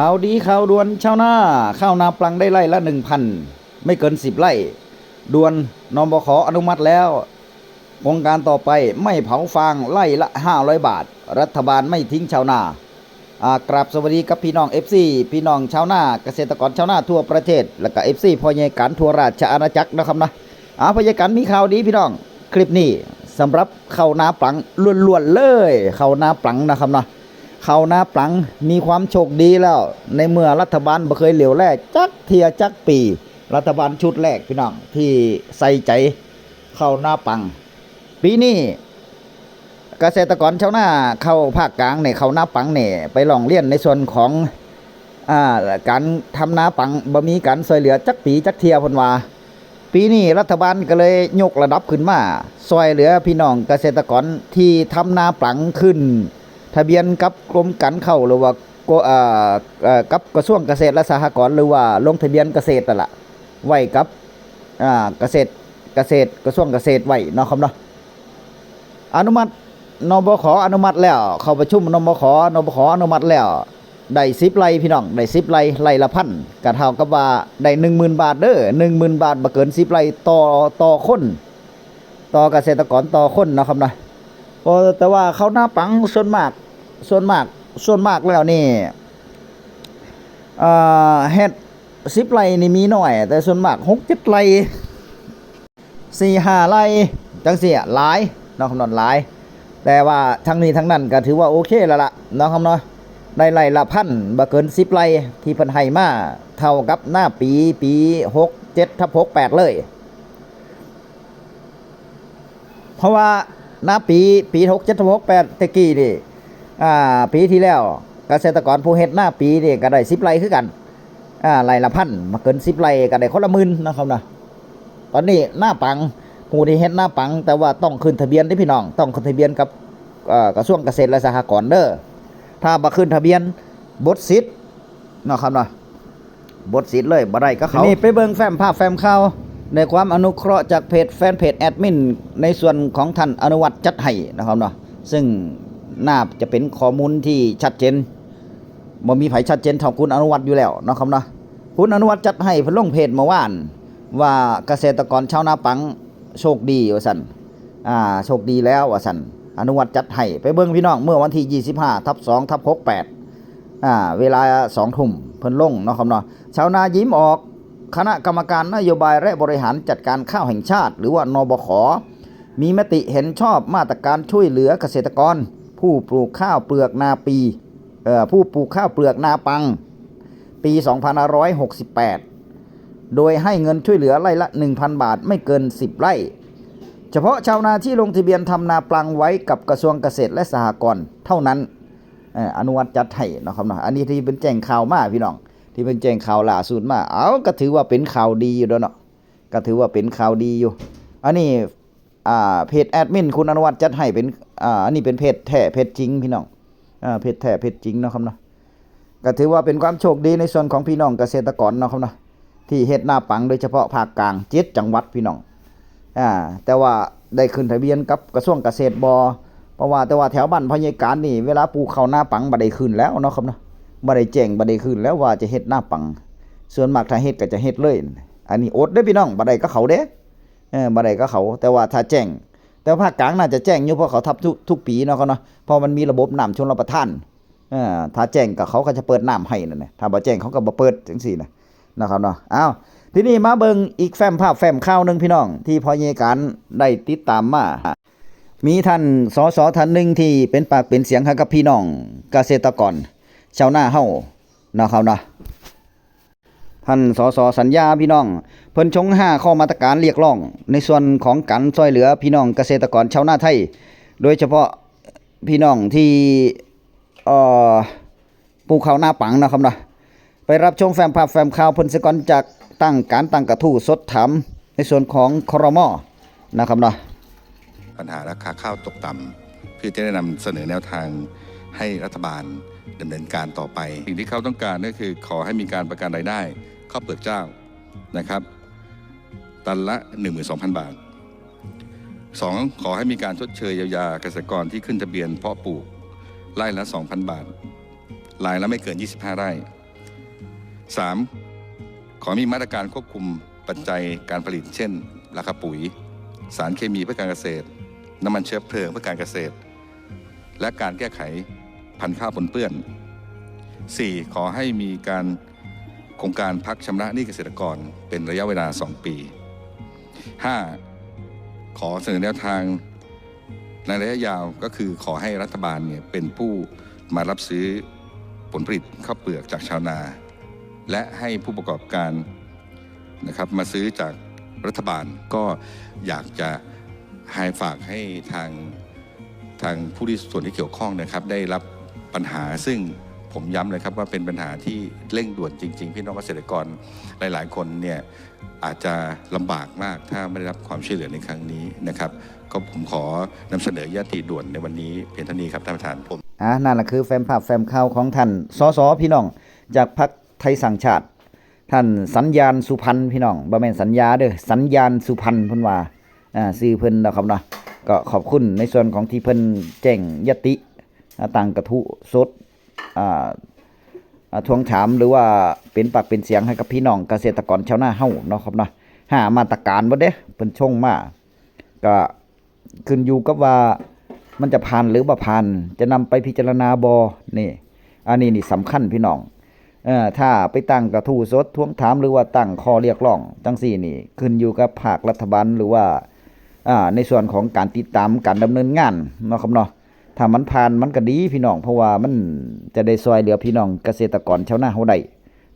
ข่าวดีข่าวด่วนชาวนาข้าวนาปลังได้ไร่ละหนึ่งพันไม่เกินสิบไร่ด่วนนบขอนุมัติแล้วโครงการต่อไปไม่เผาฟางไร่ละ 500 บาท รัฐบาลไม่ทิ้งชาวนากราบสวัสดีกับพี่น้อง FC พี่น้องชาวนาเกษตรกรชาวนาทั่วประเทศ และก็ FC พ่อใหญ่การทั่วราชอาณาจักรนะครับนะอ่าพ่อใหญ่การมีข่าวดีพี่น้องคลิปนี้สำหรับข้าวนาปลังล้วนๆเลยข้าวนาปลังนะครับนะ เขานาปลังมีความโชคดีแล้ว ในเมื่อรัฐบาลบ่เคยเหลียวแลจักเทียจักปี รัฐบาลชุดแรกพี่น้องที่ใส่ใจเข้านาปัง ปีนี้เกษตรกรชาวนาเข้าภาคกลางเนี่ยเข้านาปังเนี่ยไปลองเรียนในส่วนของอ่าการทำนาปังบ่มีการช่วยเหลือจักปีจักเทียพนว่าปีนี้รัฐบาลก็เลยยกระดับขึ้นมาช่วยเหลือพี่น้องเกษตรกรที่ทำนาปังขึ้น ทะเบียนกับกรมการเข้าหรือว่าก็เอ่อเอ่อกับกระทรวงเกษตรและสหกรณ์หรือว่าลงทะเบียนเกษตรนั่นล่ะไว้กับอ่าเกษตรเกษตรกระทรวงเกษตรไว้เนาะครับเนาะอนุมัตินบขออนุมัติแล้ว เข้าประชุมนบขนบขอนุมัติแล้วได้10ไร่พี่น้องได้10ไร่ไร่ละพันก็เท่ากับว่าได้10,000บาทเด้อ10,000บาทบ่เกิน10ไร่ต่อต่อคน ต่อเกษตรกรต่อคนนะครับเนาะ แต่ว่าเขาหน้าปังส่วนมากส่วนมากส่วนมากแล้วนี่เอ่อเฮ็ดสิบไร่นี่มีหน้อย แต่ส่วนมากหกเจ็ดไร่สี่ห้าไร่จังสี่อะหลายเนาะคำนวณหลาย แต่ว่าทั้งนี้ทั้งนั้นก็ถือว่าโอเคแล้วล่ะเนาะคำนาะได้ไร่ละพันบ่เกินสิบไร่ที่พิ่นให้มาเท่ากับหน้าปีปีหกเจ็ดทับหกแปดเลย เพราะว่า ณปีปีหกเจ็ดหกแปดตะกี้นี่อ่าปีที่แล้วเกษตรกรผู้เฮ็ดหน้าปีนี่ก็ได้สิบไร่คือกันอ่าไร่ละพันมาเกินสิบไร่ก็ได้คนละหมื่นนะครับนะตอนนี้หน้าปังผู้ที่เฮ็ดหน้าปัง แต่ว่าต้องขึ้นทะเบียนที่พี่น้อง ต้องขึ้นทะเบียนกับกระทรวงเกษตรและสหกรณ์เด้อถ้าบ่ขึ้นทะเบียนบดสิทธิ์นะครับเนาะบทสิทธิ์เลยบ่ได้ก็เขานี่ไปเบิ่งแฟ้มภาพแฟ้มข่าว ในความอนุเคราะห์จากเพจแฟนเพจแอดมินในส่วนของท่านอนุวัตจัดให้นะครับเนาะซึ่งน่าจะเป็นข้อมูลที่ชัดเจนบ่มีไผชัดเจนเท่าคุณอนุวัตอยู่แล้วนะครับเนาะคุณอนุวัตจัดให้เพิ่นลงเพจเมื่อวาน ว่าเกษตรกรชาวนาปังโชคดีว่าซั่นอ่าโชคดีแล้วว่าซั่นอนุวัตจัดให้ไปเบิ่งพี่น้องเมื่อวันที่ 25ทับ2ทับ68อ่าเวลาสองทุ่มเพิ่นลงเนาะครับเนาะชาวนายิ้มออก คณะกรรมการนโยบายและบริหารจัดการข้าวแห่งชาติ หรือว่านบข มีมติเห็นชอบมาตรการช่วยเหลือเกษตรกร ผู้ปลูกข้าวเปลือกนาปีผู้ปลูกข้าวเปลือกนาปัง ปี 2568 โดยให้เงินช่วยเหลือไร่ละ 1,000 บาทไม่เกิน 10 ไร่ เฉพาะชาวนาที่ลงทะเบียนทำนาปลังไว้กับกระทรวงเกษตรและสหกรณ์เท่านั้นอนุวัตจัดให้นะครับเนาะอันนี้ที่เป็นแจ้งข่าวมาพี่น้อง ที่เป็นแจ้งข่าวล่าสุดมา เอาก็ถือว่าเป็นข่าวดีอยู่แล้วเนาะก็ถือว่าเป็นข่าวดีอยู่ อันนี้อ่าเพจแอดมินคุณอนุวัตจัดให้เป็นอ่าอันนี้เป็นเพจแท้เพจจริงพี่น้องอ่าเพจแท้เพจจริงเนาะครับเนาะก็ถือว่าเป็นความโชคดีในส่วนของพี่น้องเกษตรกรเนาะครับเนาะที่เฮ็ดหน้าปังโดยเฉพาะภาคกลางเจ็ดจังหวัดพี่น้องอ่าแต่ว่าได้ขึ้นทะเบียนกับกระทรวงเกษตรบเพราะว่าแต่ว่าแถวบ้านพญาการนี่เวลาปลูกข้าวหน้าปังบ่ได้ขึ้นแล้วเนาะครับเนาะ บ่ได้แจ้งบ่ได้ขึ้นแล้วว่าจะเฮ็ดหน้าปัง ส่วนมากถ้าเฮ็ดก็จะเฮ็ดเลย อันนี้อดเด้พี่น้องบ่ได้ก็เขาเด้เออบ่ได้ก็เขา แต่ว่าถ้าแจ้ง แต่ว่าภาคกลางน่าจะแจ้งอยู่เพราะเขาทับทุกทุกปีเนาะเขาเนาะเพราะมันมีระบบน้ำชลประทานเออถ้าแจ้งก็เขาก็จะเปิดน้ำให้นั่นแหละถ้าบ่แจ้งเขาก็บ่เปิดจังซี่นะนะครับเนาะอ้าวทีนี้มาเบิงอีกแฟ้มภาพแฟ้มข่าวหนึงพี่น้อง ที่พอเยการได้ติดตามมามีท่านสสท่านหนึ่งที่เป็นปากเป็นเสียงให้กับพี่น้องเกษตรกร ชาวนาเฮานะครับนะท่านสสสัญญาพี่น้อง เพิ่นชงห้าข้อมาตรการเรียกร้อง ในส่วนของการช่วยเหลือพี่น้องเกษตรกรชาวนาไทย โดยเฉพาะพี่น้องที่เอ่อปลูกข้าวหน้าปังนะครับนะไปรับชมแฟ้มภาพแฟ้มข่าวเพิ่นสกอนจากตั้งการตั้งกระทู้สดถามในส่วนของครมนะครับนะปัญหาราคาข้าวตกต่ำเพื่อจะได้นำเสนอแนวทางให้รัฐบาล ดำเนินการต่อไป สิ่งที่เขาต้องการก็คือขอให้มีการประกันรายได้ข้าวเปลือกเจ้านะครับ ตันละ 12,000 บาท 2. ขอให้มีการชดเชยเยียวยาเกษตรกรที่ขึ้นทะเบียนเพาะปลูกไร่ละ 2,000 บาทรายละไม่เกิน 25 ไร่ 3. ขอมีมาตรการควบคุมปัจจัยการผลิต เช่น ราคาปุ๋ย สารเคมีเพื่อการเกษตร น้ำมันเชื้อเพลิงเพื่อการเกษตร และการแก้ไข พันธุ์ข้าวปนเปื้อน 4. ขอให้มีการโครงการพักชำระหนี้เกษตรกรเป็นระยะเวลา 2 ปี 5. ขอเสนอแนวทางในระยะยาวก็คือขอให้รัฐบาลเนี่ยเป็นผู้มารับซื้อผลผลิตข้าวเปลือกจากชาวนา และให้ผู้ประกอบการนะครับมาซื้อจากรัฐบาลก็อยากจะให้ฝากให้ทางทางผู้ที่ส่วนที่เกี่ยวข้องนะครับได้รับ ปัญหาซึ่งผมย้ำเลยครับว่าเป็นปัญหาที่เร่งด่วนจริง ๆ พี่น้องเกษตรกรหลาย ๆ คนเนี่ยอาจจะลำบากมากถ้าไม่ได้รับความช่วยเหลือในครั้งนี้นะครับ ก็ผมขอนำเสนอยติด่วนในวันนี้เพียงเท่านี้ครับท่านประธานผมอะนั่นแหละคือแฟมภาพแฟมข่าวของท่านสสพี่น้อง จากพรรคไทยสังชาติ ท่านสัญญาณสุพรรณพี่น้องบ่แม่นสัญญาเด้อสัญญาณสุพรรณเพิ่นว่าอ่าชื่อเพิ่นนะครับเนาะก็ขอบคุณในส่วนของที่เพิ่นแจ้งยติ อ่าตั้งกระทู้สดทวงถามหรือว่าเป็นปากเป็นเสียงให้กับพี่น้องเกษตรกรชาวนาเฮาเนาะครับเนาะหามาตรการบ่เด้เพิ่นชงมาก็ขึ้นอยู่กับว่ามันจะผ่านหรือบ่ผ่าน จะนำไปพิจารณาบอนี่อันนี้นี่สำคัญพี่น้องเออถ้าไปตั้งกระทู้สดทวงถามหรือว่าตั้งข้อเรียกร้องจังสี่นี่ ขึ้นอยู่กับภาครัฐบาลหรือว่าอ่าในส่วนของการติดตามการดำเนินงานเนาะครับเนาะ ถ้ามันผ่านมันก็ดีพี่น้อง เพราะว่ามันจะได้ซอยเหลือพี่น้องเกษตรกรชาวนาเฮาได้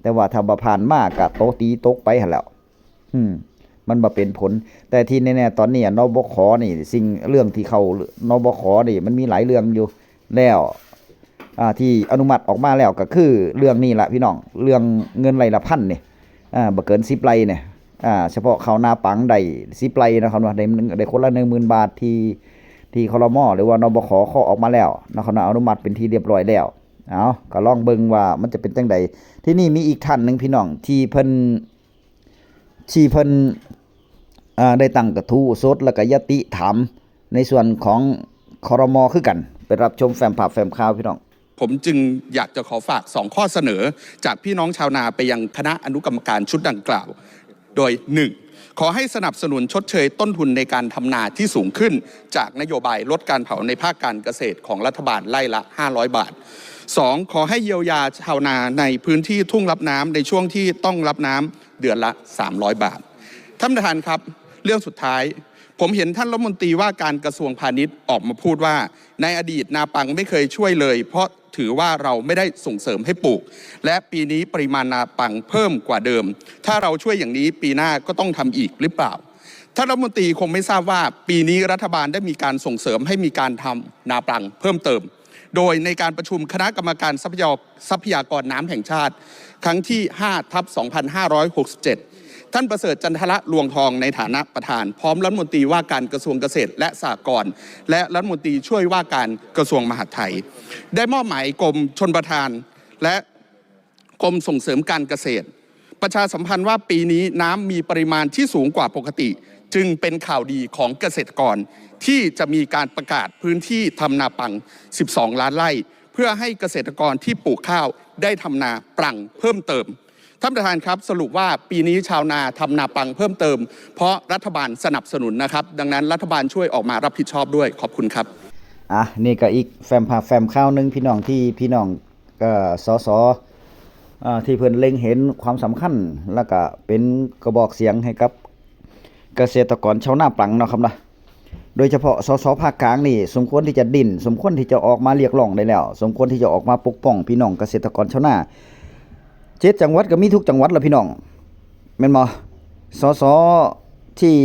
แต่ว่าถ้าบ่ผ่านมากก็โตตีตกไปหันแล้ว อืม มันบ่เป็นผล แต่ที่แน่ๆตอนนี้นบขนี่ สิ่งเรื่องที่เขานบขนี่ มันมีหลายเรื่องอยู่แล้วอ่าที่อนุมัติออกมาแล้วก็คือเรื่องนี้ละพี่น้อง เรื่องเงินไรละพันเนี่อ่าบ่เกิน10ไรเนี่ยอ่า เฉพาะเขานาปังได้10ไรนะครับว่าได้ได้คนละ10,000บาทที่ ที่ครมอหรือว่านบขขอออกมาแล้วนะครับนะอนุมัติเป็นที่เรียบร้อยแล้วเอาก็ลองเบิ่งว่ามันจะเป็นจังใดที่นี่มีอีกท่านหนึ่งพี่น้องที่เพิ่นที่เพิ่นได้ตั้งกระทู้สดแล้วก็ยติถามในส่วนของคอรมอคือกัน ไปรับชมแฟมภาพแฟมข่าวพี่น้องผมจึงอยากจะขอฝาก 2 ข้อเสนอ จากพี่น้องชาวนาไปยังคณะอนุกรรมการชุดดังกล่าว โดย 1. ขอให้สนับสนุนชดเชยต้นทุนในการทำนาที่สูงขึ้น จากนโยบายลดการเผาในภาคการเกษตรของรัฐบาลไล่ละ 500 บาท 2. ขอให้เยียวยาชาวนาในพื้นที่ทุ่งรับน้ำในช่วงที่ต้องรับน้ำเดือนละ 300 บาท ท่านประธานครับ เรื่องสุดท้าย ผมเห็นท่านรัฐมนตรีว่าการกระทรวงพาณิชย์ออกมาพูดว่า ในอดีตนาปังไม่เคยช่วยเลย เพราะ ถือว่าเราไม่ได้ส่งเสริมให้ปลูก และปีนี้ปริมาณนาปังเพิ่มกว่าเดิม ถ้าเราช่วยอย่างนี้ปีหน้าก็ต้องทำอีกหรือเปล่าท่านรัฐมนตรีคงไม่ทราบว่าปีนี้รัฐบาลได้มีการส่งเสริมให้มีการทำนาปังเพิ่มเติม โดยในการประชุมคณะกรรมการทรัพยากรทรัพยากรน้ำแห่งชาติ ครั้งที่5ทับ2567 ท่านประเสริฐจันทระลวงทองในฐานะประธาน พร้อมรัฐมนตรีว่าการกระทรวงเกษตรและสหกรณ์และรัฐมนตรีช่วยว่าการกระทรวงมหาดไทย ได้มอบหมายกรมชนประทาน และกรมส่งเสริมการเกษตร ประชาสัมพันธ์ว่าปีนี้น้ำมีปริมาณที่สูงกว่าปกติ จึงเป็นข่าวดีของเกษตรกร ที่จะมีการประกาศพื้นที่ทำนาปัง 12 ล้านไร่ เพื่อให้เกษตรกรที่ปลูกข้าวได้ทำนาปรังเพิ่มเติม ท่านประธานครับ สรุปว่าปีนี้ชาวนาทำนาปังเพิ่มเติม เพราะรัฐบาลสนับสนุนนะครับ ดังนั้นรัฐบาลช่วยออกมารับผิดชอบด้วยขอบคุณครับอะนี่ก็อีกแฟมภาพแฟมข่าวหนึงพี่น้องที่พี่น้องก็สสอที่เพิ่อนเล็งเห็นความสำคัญ แล้วก็เป็นกระบอกเสียงให้กับเกษตรกรชาวนาปังเนาะครับนะโดยเฉพาะสสภาคกลางนี่ สมควรที่จะดิ้นสมควรที่จะออกมาเรียกร้องได้แล้ว สมควรที่จะออกมาปกป้องพี่น้องเกษตรกรชาวนา เจ็ดจังหวัดก็มีทุกจังหวัดละพี่น้องแม่นบ่สสที่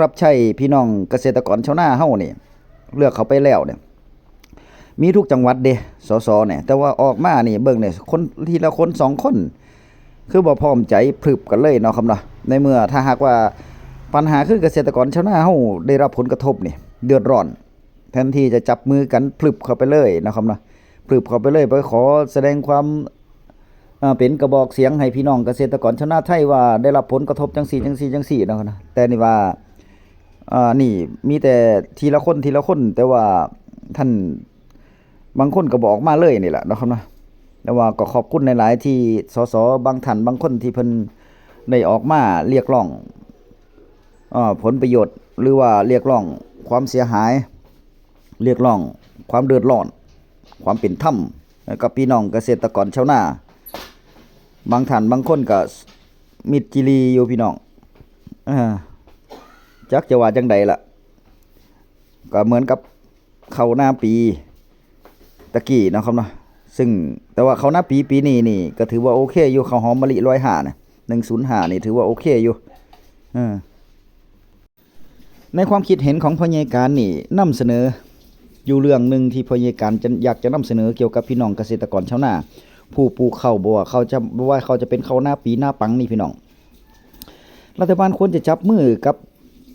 รับใช้พี่น้องเกษตรกรชาวนาเฮานี่เลือกเขาไปแล้วเนี่ยมีทุกจังหวัดเด้สสเนี่ยแต่ว่าออกมานี่เบิ่งเนี่ยคนทีละคนสองคน คือบ่พร้อมใจพรึบกันเลยเนาะครับเนาะในเมื่อถ้าหากว่าปัญหาคือเกษตรกรชาวนาเฮาได้รับผลกระทบนี่เดือดร้อน แทนที่จะจับมือกันพรึบเข้าไปเลยนะครับเนาะพรึบเข้าไปเลยไปขอแสดงความ เป็นกระบอกเสียงให้พี่น้องเกษตรกรชาวนาไทยว่าได้รับผลกระทบจังซี่จังซี่จังซี่เนาะครับนะแต่นี่ว่าอ่านี่มีแต่ทีละคนทีละคน แต่ว่าท่านบางคนก็บอกมาเลยนี่แหละนะครับนะแต่ว่าก็ขอบคุณหลายๆที่สสบางท่านบางคนที่เพิ่นได้ออกมาเรียกร้องอผลประโยชน์ หรือว่าเรียกร้องความเสียหาย เรียกร้องความเดือดร้อน ความเป็นธรรมกับพี่น้องเกษตรกรชาวนา บางท่านบางคนก็มิดจิรีอยู่พี่น้องอจักจะว่าจังใดล่ะ ก็เหมือนกับเขาหน้าปีตะกี้นะครับเนาะซึ่งแต่ว่าเขาหน้าปีปีนี้นี่ ก็ถือว่าโอเคอยู่เขาหอมมะลิร้อยหานะหนึ่งศูนย์หานี่ถือว่าโอเคอยู่ในความคิดเห็นของพ่อใหญ่การนี่นำเสนออยู่เรื่องหนึ่งที่พ่อใหญ่การจะอยากจะนำเสนอเกี่ยวกับพี่น้องเกษตรกรชาวนา ผู้ปลูกข้าวบ่ว่าเขาจะบ่ว่าเขาจะเป็นข้าวหน้าปีหน้าปังนี่พี่น้อง รัฐบาลควรจะจับมือกับ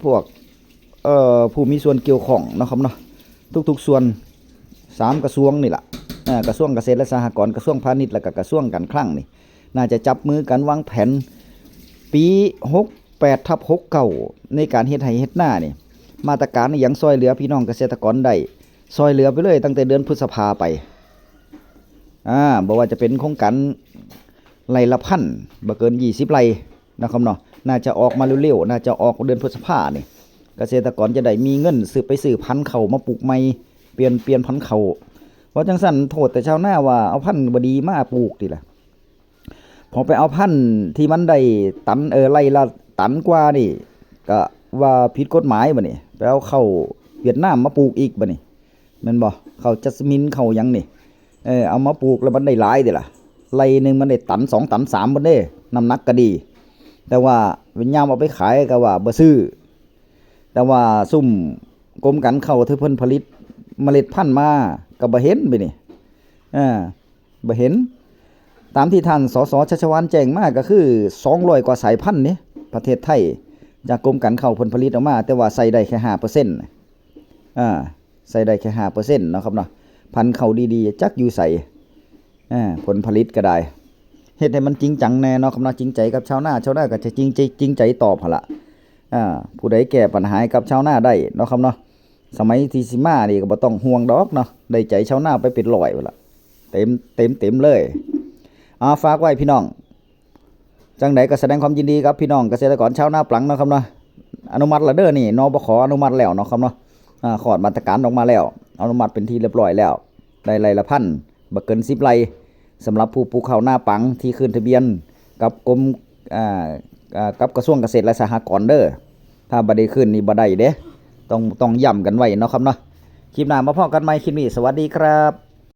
พวกเอ่อผู้มีส่วนเกี่ยวข้องนะครับเนาะทุกๆส่วนสามกระทรวงนี่ล่ะเอ่อกระทรวงเกษตรและสหกรณ์กระทรวงพาณิชย์และกระทรวงการคลังนี่ น่าจะจับมือกันวางแผนปี68ทับ69ในการเฮ็ดไร่เฮ็ดนานี่มาตรการอย่างซอยเหลือพี่น้องเกษตรกรได้ซอยเหลือไปเลยตั้งแต่เดือนพฤษภาไป อ่าบอกว่าจะเป็นโครงการไรละพันบ่เกิน20ไรนะครับเนาะน่าจะออกมาเร็วๆน่าจะออกเดือนพฤษภานี่เกษตรกรจะได้มีเงินซื้อไปซื้อพันธุ์เขามาปลูกใหม่เปลี่ยนเปลี่ยนพันธุ์เขาวเพราะจังสันโทษแต่ชาวหน้าว่าเอาพันธุ์บดีมาปลูกดีละพอไปเอาพันธุ์ที่มันได้ตันเออไรละตันกว่านี่ก็ว่าผิดกฎหมายบ่นี่ไปเอาเข้าเวียดนามมาปลูกอีกบ่นี่ม่นบ่เขาจัสมินเขายังนี่ เออเอามาปลูกแล้วมันได้หลายเด้ล่ะไรหนึ่งมันได้ตันสองตันสามมันเด้น้ำหนักก็ดี แต่ว่าเวิญญาณเอาไปขายก็ว่าบ่ซื้อ แต่ว่าซุ่มกรมการเข้าที่เพิ่นผลิตเมล็ดพันธุ์มาก็บ่เห็นไปนี่อ่าบ่เห็น ตามที่ท่านสสชัชวานแจ้งมาก็คือ200กว่าสายพันธุ์นี่ประเทศไทย จากกรมการเข้าผลผลิตออกมา แต่ว่าใส่ได้แค่ห้าเปอร์เซ็นต์อ่าใส่ได้แค่ห้าเปอร์เซ็นต์นาะครับเนาะ พันเขาดีๆ จักอยู่ใส่อ่าผลผลิตก็ได้เฮ็ดให้มันจริงจังแน่เนาะครับเนาจริงใจกับชาวนาชาวนาก็จะจริงใจจริงใจตอบหละอ่าผู้ใดแก้ปัญหาให้กับชาวนาได้เนาะครับเนาะสมัยที่สิมานี่ก็บ่ต้องห่วงดอกเนาะได้ใจชาวนาไปเป็นร้อยละเต็มเต็มเต็มเลยอาฝากไว้พี่น้อง จังใดก็แสดงความยินดีกับพี่น้องเกษตรกรชาวนาปลังเนาะครับเนาะอนุมัติละเด้อนี่นบขอนุมัติแล้วเนาะครับเนาะอ่าขอดมาตรการออกมาแล้ว อนุมัติเป็นที่เรียบร้อยแล้ว ได้ไรละพันบักเกิน10ไรสำหรับผู้ปลูกข้าวหน้าปังที่ขึ้นทะเบียน กับกรมกับกระทรวงเกษตรและสหกรณ์เด้อถ้าบ่ได้ขึ้นนี่บ่ได้เด้ต้องต้องย้ำกันไว้เนาะครับเนาะคลิปหน้ามาพอกันใหม่คลิปนี้สวัสดีครับ